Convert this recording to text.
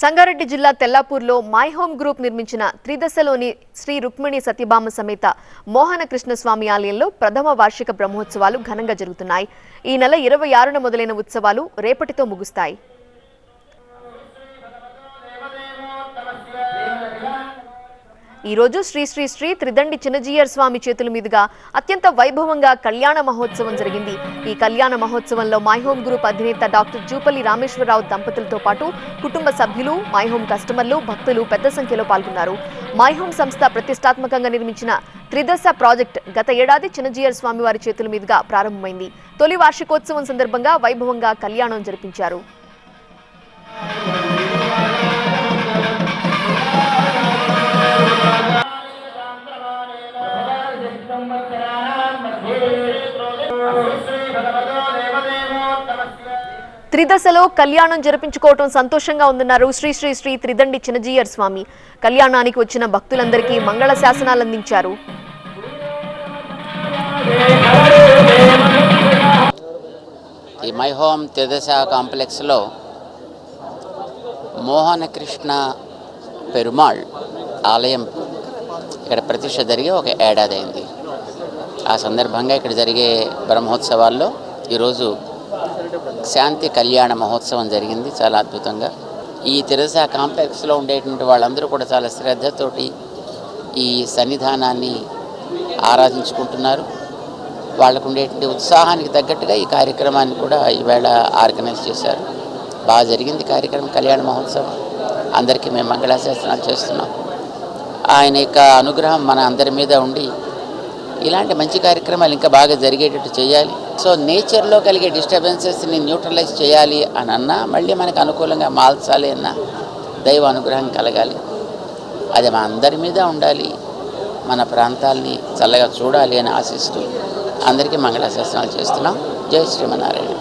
సంగారెడ్డి జిల్లా తెల్లాపూర్లో my Home group నిర్మించిన త్రిదశలోని శ్రీ రుక్మిణి సత్యభామ సమేత మోహన కృష్ణస్వామి ఆలయంలో ప్రథమ వార్షిక బ్రహ్మోత్సవాలు ఘనంగా జరుగుతున్నాయి. ఈ నెల ఇరవై ఆరున మొదలైన ఉత్సవాలు రేపటితో ముగుస్తాయి. ఈ రోజు శ్రీ శ్రీ శ్రీ త్రిదండి చిన్నజీయర్ స్వామి చేతుల మీదుగా అత్యంత వైభవంగా కళ్యాణ మహోత్సవం జరిగింది. ఈ కళ్యాణ మహోత్సవంలో మై హోమ్ గ్రూప్ అధినేత డాక్టర్ జూపల్లి రామేశ్వరరావు దంపతులతో పాటు కుటుంబ సభ్యులు మై హోమ్ కస్టమర్లు భక్తులు పెద్ద సంఖ్యలో పాల్గొన్నారు. మై హోమ్ సంస్థ ప్రతిష్టాత్మకంగా నిర్మించిన త్రిదశ ప్రాజెక్ట్ గత ఏడాది చిన్నజీయర్ స్వామి వారి చేతుల మీదుగా ప్రారంభమైంది. తొలి వార్షికోత్సవం సందర్భంగా వైభవంగా కళ్యాణం జరిపించారు. త్రిదశలో కళ్యాణం జరిపించుకోవటం సంతోషంగా ఉందన్నారు శ్రీ శ్రీ శ్రీ త్రిదండి చిన్నజీయర్ స్వామి. కళ్యాణానికి వచ్చిన భక్తులందరికీ మంగళ శాసనాలు అందించారు. ఈ మై హోమ్ త్రిదశ కాంప్లెక్స్లో మోహనకృష్ణ పెరుమాళ్ ఆలయం ఇక్కడ ప్రతిష్ట జరిగి ఒక ఏడాది అయింది. ఆ సందర్భంగా ఇక్కడ జరిగే బ్రహ్మోత్సవాల్లో ఈరోజు శాంతి కళ్యాణ మహోత్సవం జరిగింది చాలా అద్భుతంగా. ఈ తెరసా కాంప్లెక్స్లో ఉండేటువంటి వాళ్ళందరూ కూడా చాలా శ్రద్ధతోటి ఈ సన్నిధానాన్ని ఆరాధించుకుంటున్నారు. వాళ్ళకు ఉండేటువంటి ఉత్సాహానికి తగ్గట్టుగా ఈ కార్యక్రమాన్ని కూడా ఈవేళ ఆర్గనైజ్ చేశారు. బాగా జరిగింది కార్యక్రమం కళ్యాణ మహోత్సవం. అందరికీ మేము మంగళాశాసనాలు చేస్తున్నాం. ఆయన యొక్క అనుగ్రహం మన అందరి మీద ఉండి ఇలాంటి మంచి కార్యక్రమాలు ఇంకా బాగా జరిగేటట్టు చేయాలి. సో నేచర్లో కలిగే డిస్టర్బెన్సెస్ని న్యూట్రలైజ్ చేయాలి అని అన్నా మళ్ళీ మనకు అనుకూలంగా మాల్చాలి అన్నా దైవ అనుగ్రహం కలగాలి. అది మన అందరి మీద ఉండాలి. మన ప్రాంతాల్ని చల్లగా చూడాలి అని ఆశిస్తూ అందరికీ మంగళాశాసనాలు చేస్తున్నాం. జై శ్రీమన్నారాయణ.